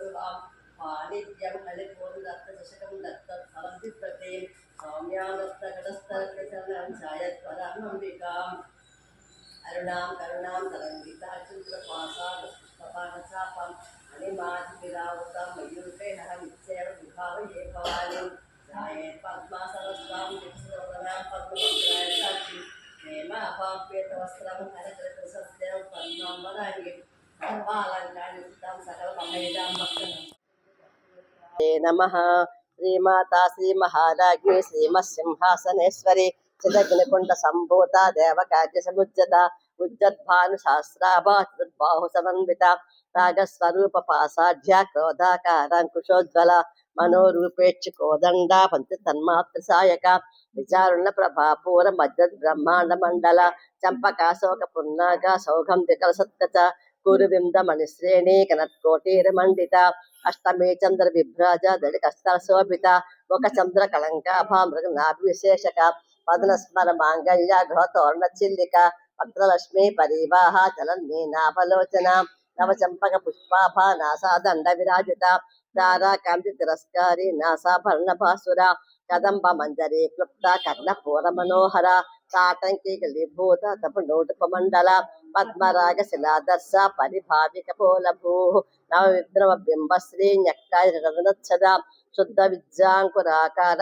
పక్షోరువాం పాణిభ్యం కలిపూర్ దత్త దశకం దత్త ఫలం విప్రతే సౌమ్యాం దత్తగడస్తరం ఛాయత్వరామంబికాం అరుణాం కరుణాం తరంగితాచుపాసాపానచాపం అనిమాధిరావుతం మయూర్పేహం ఇచ్చేవ విభావయే భవాని ఛాయే పద్మాసనస్వాం విష్ణువదనాం పద్మమంత్రాయ సాక్షి నమ. శ్రీమాతా శ్రీ మహారాజ్ఞి శ్రీమసింహాసనేశ్వరి చిదగ్నికుండ సంభూత దేవకార్య సముజ్జత. ఉజ్జద్భాను శాస్త్రాబాహు సమన్విత. రాగస్వరూప పాసాఢ్య క్రోధాకారాంకుశోజ్వల. మనోరూపేక్షు కోదండ పంచ తన్మాత్ర సాయక. విచారుణ ప్రభాపూర మధ్య బ్రహ్మాండ మండల. చంపకాశోక పున్నాగ సౌగం వికల సత్కచ. కురువింద మణిశ్రేణి కనత్కోటీర మండిత అష్టమే చంద్ర విభ్రాజ దడి శోభిత ఒక చంద్ర కళంకాభా మృగ విశేషక పదన స్మర మాంగళ్య ఘోతోర్ణ చిల్లిక పత్రలక్ష్మి పరివాహ చలన్మీ నాభలోచన నవ చంపక పుష్పాభ నాసా దండ విరాజిత దారా కాంతి తిరస్కారి నాసాభరణ భాసుర కదంబ మంజరి క్లుప్త కర్ణ పూర మనోహర తాటంకి గలీభూత తపు నోటుప మండల పద్మరాగ శిలాదర్శ పరిభావిక పోలభూ నవ విద్రవ బింబశ్రీ న్యక్కాద శుద్ధ విద్యాంకురాకార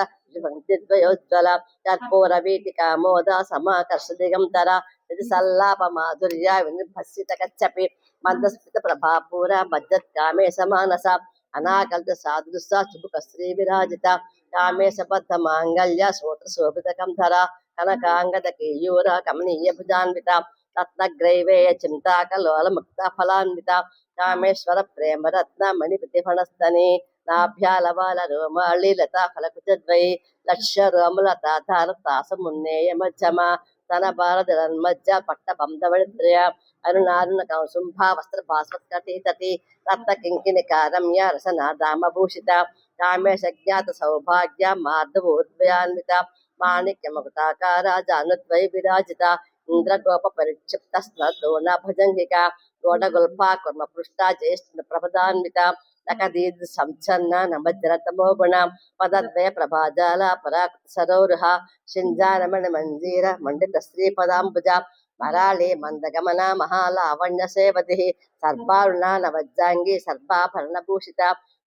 ద్వయోజ్వల కర్పూర వీటికా మోద సమాకర్ష దిగంతర ఇది సల్లాప మాధుర్య వినిభసిత కచ్చపి మందస్మిత ప్రభాపూర మజ్జత్ కామేశ మానస అనాకల్త సాదృశ చుబుక శ్రీ విరాజిత కామేశ బద్ధ మాంగళ్య సూత్ర శోభిత కంధర కనకాంగద కేయూర కమనీయ భుజాన్విత రత్నగ్రైవేయ చింతాకలోల ముక్త ఫలాన్విత కామేశ్వర ప్రేమరత్న మణి ప్రతిఫణస్తని నాభ్యాలవాల రోమాళి లతా ఫలకుచద్వై లక్ష రోముల తాధార తాసమున్నేయ మధ్యమ తన భారత పట్ట బంధవళిత్రయ అరుణారుణ కౌసుంభా వస్త్ర భాస్వత్కటి తటి రత్న కింకిని కారమ్య రసన దామభూషిత కామేశ జ్ఞాత సౌభాగ్య మార్ధవోద్వయాన్విత మాణిక్య జానుద్వై విరాజిత ಇಂದ್ರಗೋಪ ಪರಿಕ್ಷಿಪ್ತ ಸ್ತೋಣ ಭುಜಂಗಿಕ ಗೋಡಗುಲ್ಪಾಕುರ್ಮ ಪೃಷ್ಟ ಜ್ಯೇಷ್ಠ ಪ್ರಪದಾನ್ವಿತ ನಕದೀದ್ ಸಂಚನ್ನ ನಮಜ್ಜನ ತಮೋಗುಣ ಪದದ್ವಯ ಪ್ರಭಾಜಾಲ ಪರಾಕೃತ ಸರೋರುಹ ಶಿಂಜಾನಮಣ ಮಂಜೀರ ಮಂಡಿತ ಶ್ರೀಪದಾಂಬುಜ ಮರಾಳಿ ಮಂದಗಮನ ಮಹಾಲಾವಣ್ಯ ಸೇವತಿ ಸರ್ವಾರುಣ ನವಜ್ಜಾಂಗಿ ಸರ್ವಾಭರಣಭೂಷಿತ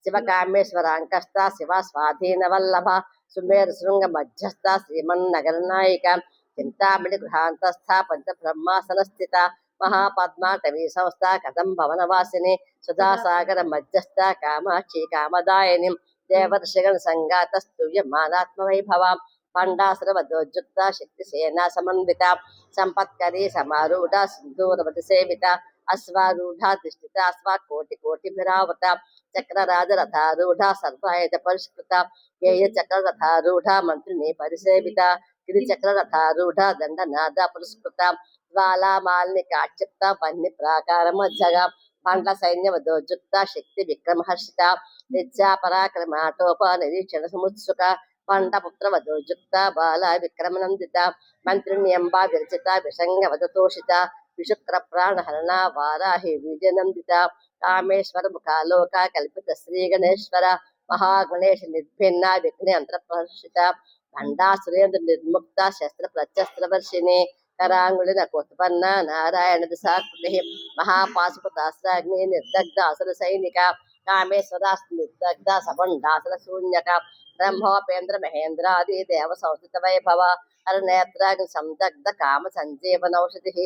ಶಿವಕಾಮೇಶ್ವರಾಂಕಸ್ಥ ಶಿವ ಸ್ವಾಧೀನವಲ್ಲಭ ಸುಮೇರು ಶೃಂಗ ಮಧ್ಯಸ್ಥ ಶ್ರೀಮನ್ನಗರನಾಯಿಕ చింతామణి గృహాంతస్థ పంచ బ్రహ్మాసన స్థిత మహాపద్మాటవీ సంస్థ కథం భవనవాసిని సుధాసాగర మధ్యస్థ కామాక్షి కామదాయని దేవర్షిగణ సంగాత స్తూయమానాత్మ వైభవ పండాసురవదోజ్జుక్త శక్తి సేనా సమన్విత సంపత్కరీ సమారూఢ సింధూరవతి సేవిత అశ్వారూఢ దిష్టిత అశ్వ కోటి కోటిభిరావత చక్రరాజ రథారూఢ సర్వాయుధ పరిష్కృత ఏయ చక్ర రథారూఢ మంత్రిని పరిసేవిత గిరి చక్ర రథారూఢ దండనాద పురస్కృత జ్వాలామాలిని కాక్షిప్త వన్య ప్రాకార మధ్యగా పండ్ల సైన్య వదోజుక్త శక్తి విక్రమహర్షిత నిత్యా పరాక్రమాటోప నిరీక్షణ సముత్సుక పండ పుత్ర వదోజుక్త బాల విక్రమనందిత మంత్రిణ్యంబా విరచిత విషంగ వదతోషిత విశుక్ర ప్రాణహరణ వారాహి విజయనందిత కామేశ్వర ముఖాలోక కల్పిత శ్రీ గణేశ్వర మహాగణేష నిర్భిన్న విఘ్న అంతరప్రహర్షిత భండా సురేంద్ర నిర్ముక్త శస్త్ర ప్రత్యస్త్రవర్షిణి కరాంగుళి కరాంగుళిన నారాయణ దిశాకృతి మహాపాశుపతాస్త్రాగ్ని నిర్దగ్ధ అసుర సైనిక కామేశ్వరాస్త నిర్దగ్ధ సబండాసుర శూన్యక బ్రహ్మోపేంద్ర మహేంద్రాది దేవ సంస్థిత వైభవ హరనేత్రాగ్ని సందగ్ధ కామ సంజీవనౌషధి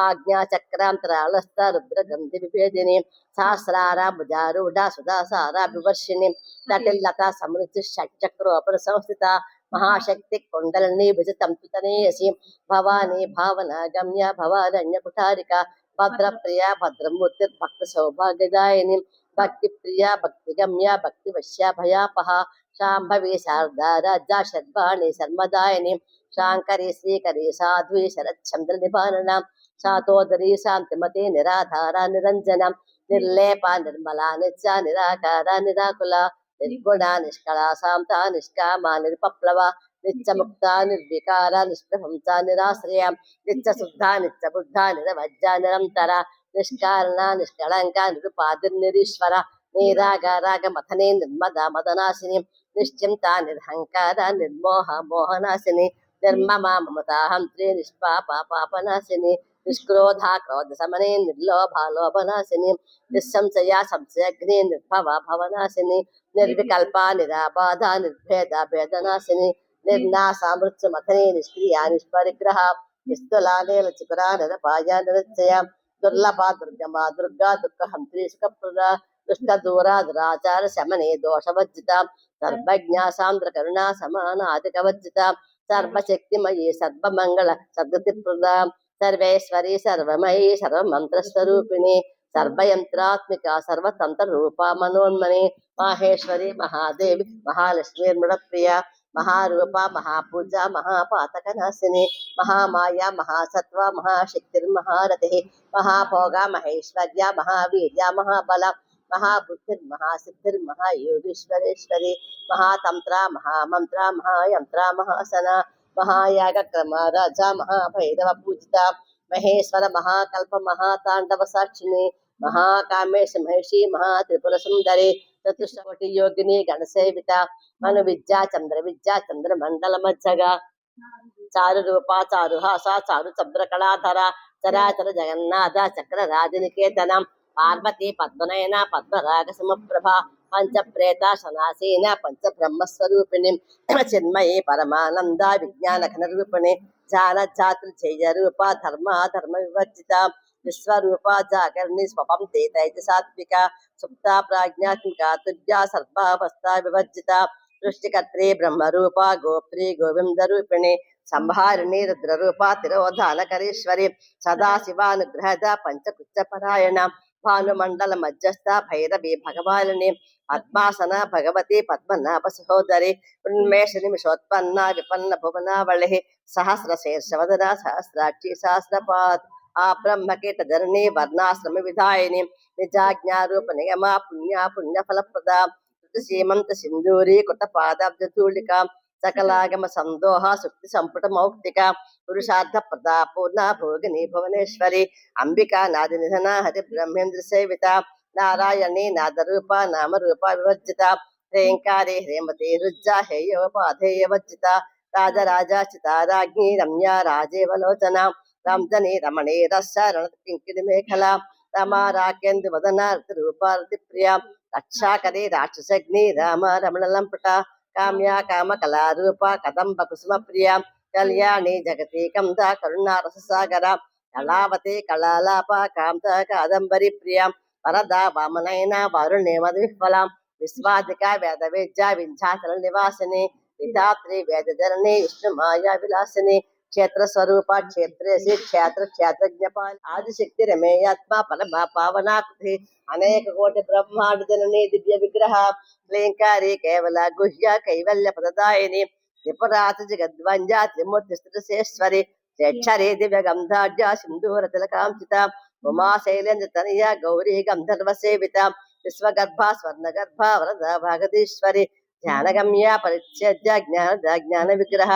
ఆజ్ఞా చక్రాంతరాళస్థ రుద్రగంధి విభేదిని సహస్రార సుధాసారా వివర్షిణి తటిల్లత సమృద్ధి షట్చక్రోపర సంస్థిత మహాశక్తి కుండలని భుజతంతుతనేసి తుతనేయసి భవానీ భావన గమ్య భవారణ్య కుఠారిక భద్రప్రియ భద్రమూర్తి భక్త సౌభాగ్యదాయని భక్తి ప్రియ భక్తి గమ్య భక్తి వశ్య భయాపహ శాంభవి శారదా రాజా శర్వాణి శర్మదాయిని శాంకరి శ్రీకరి సాధ్వి శరత్ చంద్ర నిపాలన శాతోదరి శాంతిమతి నిరాధార నిరంజనం నిర్లేప నిర్మల నిత్య నిరాకార నిరాకుల నిర్గుణ నిష్కళ శాంత నిష్కామ నిరుపప్లవ నిత్యముక్త నిర్వికార నిష్ప్రభంస నిరాశ్రయ నిత్య శుద్ధ నిత్య బుద్ధ నిరవజ్జ నిరంతర నిష్కారణ నిష్కళంక నిరుపాదిర్నిరీశ్వర నీరాగారాగ మథనే నిర్మద మదనాశిని నిశ్చింత నిర్హంకార నిర్మోహ మోహనాశిని నిర్మమ మమతాహం మమతాహంత్రి నిష్పాప పాపనాశిని నిష్క్రోధ క్రోధ సమనే నిర్లోభ లోభనాశిని నిస్సంశయ సంశయగ్ని నిర్భవ భవనాశిని నిర్వికల్ప నిరాబాధ నిర్భేద భేదనాశిని నిర్నాశ మృత్యు మథనే నిష్క్రియ నిష్పరిగ్రహ నిస్తులా నీల చికురా నిరపాయ నిరచయ దుర్లభ దుర్గమ దుర్గా దుఃఖ హంత్రి సుఖప్రద దుష్ట దూర దురాచార శమనే దోషవర్జిత సర్వజ్ఞ సాంద్ర కరుణా సమాన అధికవర్జిత సర్వశక్తిమయీ సర్వమంగళ సద్గతి ప్రద సర్వేశ్వరి సర్వమయీ సర్వమంత్రస్వరూపిణి సర్వయంత్రాత్మిక సర్వతంత్ర రూప మనోన్మణి మాహేశ్వరి మహాదేవి మహాలక్ష్మి మృడప్రియ మహారూప మహాపూజ మహాపాతక నాశిని మహామాయ మహాసత్వ మహాశక్తిర్మహారతి మహాభోగ మహేశ్వర్య మహావీర్య మహాబల మహాబుద్ధిర్ మహాసిద్ధిర్ మహాయోగీశ్వరేశ్వరి మహాతంత్ర మహామంత్ర మహాయాగ క్రమ రాజ మహాభైరవ పూజిత మహేశ్వర మహాకల్ప మహాతాండవ సాక్షిని మహాకామేశ మహిషి మహా త్రిపుర సుందరి చతుష్టకోటి యోగిని గణసేవిత మను విద్యా చంద్ర విద్యా చంద్ర మండల మధ్యగా చారు రూప చారు హాస చారు చంద్ర కళాధర చరాచర జగన్నాథ చక్ర రాజనికేతనం పార్వతి పద్మనయన పద్మరాగ సమప్రభ పంచ ప్రేత సనాసీన పంచ బ్రహ్మస్వరూపిణి చిన్మయి పరమానంద విజ్ఞాన ఘన రూపిణి జాన జాతృ జయ రూప ధర్మ ధర్మ వివర్జిత. విశ్వరూప జాగరణి స్వపం తేతైతి సాత్విక. సుప్త ప్రాజ్ఞాత్మిక తుర్య సర్వావస్థ వివర్జిత. సృష్టికర్త్రి బ్రహ్మరూప గోప్రి గోవింద రూపిణి సంహారిణి రుద్రరూప తిరోధానకరీశ్వరి. సదాశివానుగ్రహద పంచకృత్య భానుమండల మధ్యస్థ భైరవి భగవాని పద్మాసన భగవతి పద్మనాభ సహోదరి ఉన్మేష నిమిషోత్పన్న విపన్న భువనావళి సహస్ర శీర్షవదన సహస్రాక్షి సహస్రపాత్ ఆ బ్రహ్మకీట ధరణి వర్ణాశ్రమ విధాయని నిజాజ్ఞారూప నియమ పుణ్య పుణ్యఫలప్రద సీమంత సింధూరి కుట పాదాబ్జూళిక సకలాగమ సందోహ సుక్తి సంపుట మౌక్తిక పురుషార్థ ప్రదా పూర్ణ భోగిని భువనేశ్వరి అంబికా నాది నిధన హరి బ్రహ్మేంద్ర సేవిత నారాయణి నాదరూప నామరూప వివర్జిత హ్రేంకారి హ్రేమతి రుజ్జా హేయోపాధేయ వర్జిత రాజరాజాచిత రాజ్ఞి రమ్య రాజేవలోచన రంజని రమణి రస రణ మేఖల రమా రాకేందు వదన రూపారతి ప్రియ రక్షాకరి రాక్షసగ్ని రామ రమణ లంపట కామ్య కామ కళారూప కదంబ కుసుమ ప్రియ కళ్యాణి జగతి కంద కరుణా కళావతి కళాలాప కాంత కాదంబరి ప్రియ వరద వామనైన వారుణి మధు విహ్వల విశ్వాదిక వేద విద్య వింధ్యాచల నివాసిని విధాత్రి వేద జనని విష్ణు మాయా విలాసిని క్షేత్ర స్వరూప క్షేత్రేసి క్షేత్ర క్షేత్రజ్ఞపాలి ఆదిశక్తి రమేయాత్మ పరమ పావనాకృతి అనేక కోటి బ్రహ్మాండ జనని దివ్య విగ్రహ క్లీంకారి కేవల గుహ్య కైవల్య పదదాయిని త్రిపురాత జగద్వంజ త్రిమూర్తి స్థితశేశ్వరి క్షరి దివ్య గంధాఢ్య సింధూర తిలకాంచిత ఉమా శైలేంద్ర తనయ గౌరీ గంధర్వ సేవిత విశ్వగర్భ స్వర్ణగర్భ వరద భాగదీశ్వరి ధ్యానగమ్య పరిచ్ఛేద్య జ్ఞాన జ్ఞాన విగ్రహ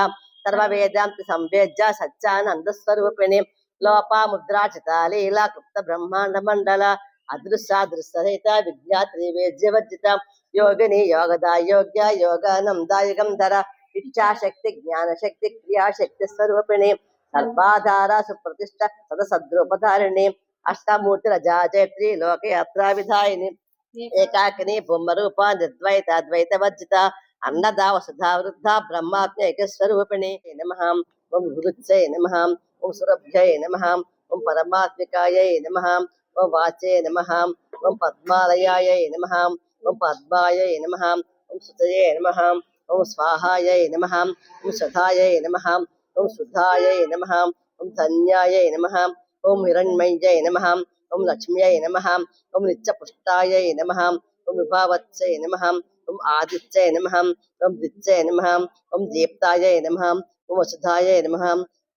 సర్వ వేదాంత సంవేద్య సత్యానంద స్వరూపిణి లోప ముద్రాచిత లీలా క్లుప్త బ్రహ్మాండ మండల. అదృశ్యాదృశ్యహిత విజ్ఞాత్రి వేద్యవర్జిత యోగిని యోగదా యోగ్య యోగానందాయకం ధర. ఇచ్ఛాశక్తి జ్ఞానశక్తి క్రియాశక్తి స్వరూపిణి. సర్వాధార సుప్రతిష్ట సదసద్రూపధారిణి అష్టమూర్తి రజాజయత్రి లోకయాత్రా విధాయిని. ఏకాకిని బొమ్మరూప నిర్ద్వైత ద్వైత వర్జిత. అన్నదా వసుధా వృద్ధ బ్రహ్మాత్మ ఏకస్వరూపిణి నమ ఓం గురుచ్చై నమ ఓం సురభ్యై నమ ఓం పరమాత్మికాయై నమ ఓం వాచే నమ ఓం పద్మాలయాయై నమ ఓం పద్మాయై నమ ఓం సుతయే నమ ఓం స్వాహాయై నమ ఓం సదాయై నమ ఓం శుద్ధాయై నమ ఓం ధన్యాయై నమ ఓం హిరణ్మయ్యై నమ ఓం లక్ష్మ్యై నమ ఓం నిత్యపుష్టాయై నమ ఓం విభావత్సై నమ ఓం ఆదిత్యై నమ ఓం దిత్యై నమ ఓం దీప్తాయై నమ ఓం వసుధాయై నమ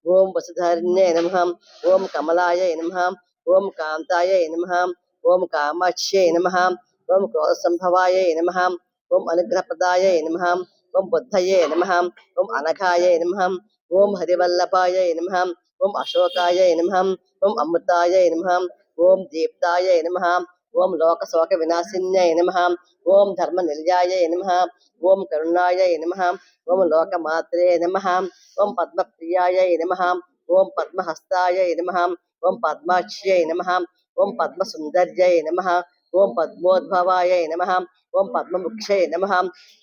ఓం వసుధారిణ్యై నమ ఓం కమలాయై నమ ఓం కాంతాయై నమ ఓం కామాక్ష్యై నమ ఓం క్రోధసంభవాయై నమ ఓం అనుగ్రహప్రదాయై నమ ఓం బుద్ధయే నమ ఓం అనఘాయై నమ ఓం హరివల్లభాయై నమ ఓం అశోకాయై నమ ఓం అమృతాయై నమ ఓం దీప్తాయై నమ ఓం లోకశోక వినాశిన్యై నమ ఓం ధర్మ నిలయాయ నమ ఓం కరుణాయ నమ ఓం లోకమాత్రే నమ ఓం పద్మప్రియాయ నమ ఓం పద్మహస్తాయ నమ ఓం పద్మాక్ష్యై నమ ఓం పద్మసుందర్యై నమ ఓం పద్మోద్భవాయ నమ ఓం పద్మముక్షై నమ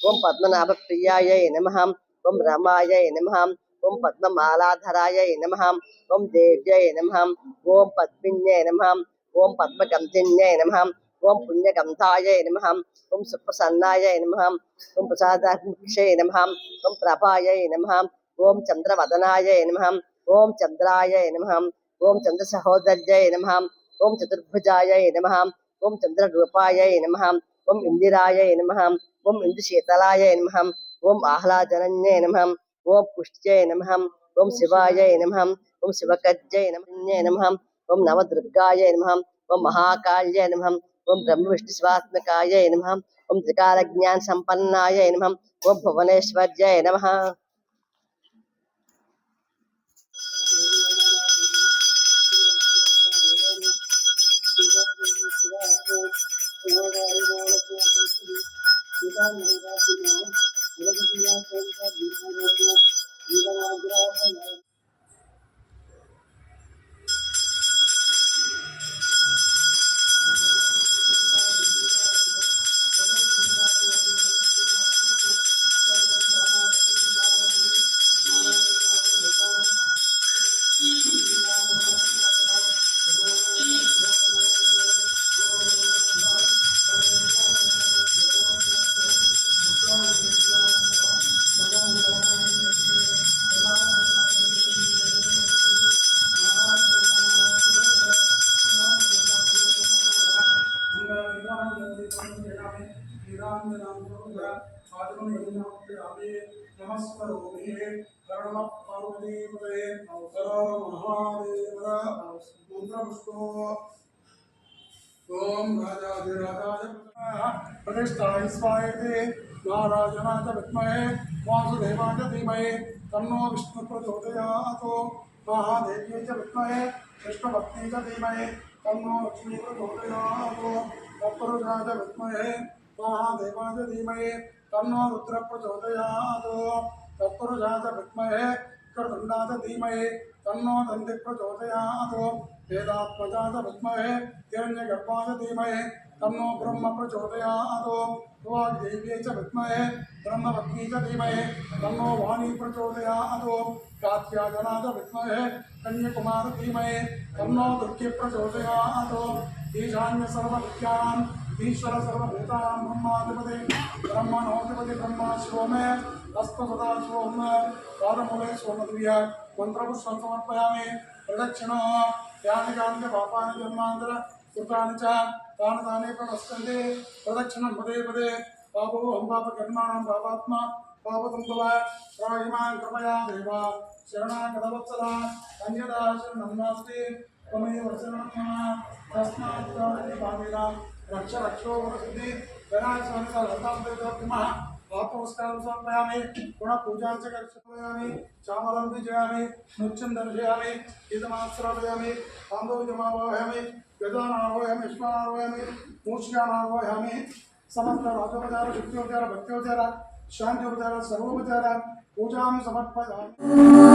ఓం పద్మనాభప్రియాయ నమ ఓం రమాయ నమ ఓం పద్మమాలాధరాయ నమ ఓం దేవ్యై నమ ఓం పద్మిన్యై నమ ఓం పద్మగంధిన్యై నమ ఓం పుణ్యగంధాయ నమ ఓం సుప్రసన్నాయ నమ ఓం ప్రసాదాముక్షై నమ ఓం ప్రభాయ నమ ఓం చంద్రవదనాయ నమ ఓం చంద్రాయ నమ ఓం చంద్ర చంద్రసహోదర్యై నమ ఓం చతుర్భుజాయ నమ ఓం చంద్రరూపాయై నమ ఓం ఇందిరాయ నమ ఓం ఇందుశీతలాయై నమ ఓం ఆహ్లాదనన్యై నమ ఓం పుష్ట్యై నమ ఓం శివాయ నమ ఓం శివకజ్జై నమ ఓం నవదుర్గాయై నమ ఓం మహాకాళ్యై నమ ఓం బ్రహ్మ విష్ణు శివాత్మకాయ నమ ఓం త్రికాల జ్ఞాన సంపన్నాయ నమ ఓం భువనేశ్వర్యాయ నమ. शरणं भजनाभ्यामे नमस्करोमि प्रणवः पार्वतीपदये नमस्करो महादेवर रुद्रपुष्पो ॐ राजाधिराजाय प्रतिष्ठाय स्वायते नारायणाय च विद्महे वासुदेवाय धीमहि च विद्महे तन्नो रुद्र प्रचोदयात् तत्पुरुषाय विद्महे कृतुण्डाय धीमहि, तन्नो दन्ति प्रचोदयात् वेदात्मजाय विद्महे हिरण्यगर्भाय तन्नो ब्रह्म प्रचोदयात् वाग्देव्ये च विद्महे, ब्रह्मपत्नी च तन्नो वाणी प्रचोदयात्। कात्याजनाय विद्महे, कन्याकुमार धीमहि, तन्नो दुर्गे प्रचोदयात्। ईशान्यसर्वविद्यान् ईश्वर सर्वभूतानां ब्रह्म नोधिपति ब्रह्म शिव मे तस्तु सदा शिवं पादमूले सोमद्रिय मन्त्रपुष्पं समर्पयामि प्रदक्षिणः, यानि कानि पापानि जन्मान्तर, कृतानि च, तानि तानि प्रवस्कन्ति प्रदक्षिणं पदे पदे, पापो हं पापकर्माणां पापात्मा पापतन्तव प्रायिमां कृपया देव, शरणागतवत्सला, अन्यदा शरणं नास्ति, त्वमेव शरणं तस्मात् त्वमेव రక్ష రక్షో వరసిద్ధి గణాశ్వర లతాంతరితోత్తమः ఆత్మస్కారం పునః పూజాం చ చామలం విజయామి నృత్యం దర్శయామి గీతమాశ్రాపయామి తాండూజమావాహయామి గదానారోహయామి విశ్వానారోహయామి మూర్ఛికానారోహయామి సమస్త రాజోపచార శక్తిోపచార భక్త్యోపచార శాంతిోపచార సర్వోపచార పూజాం సమర్పయామి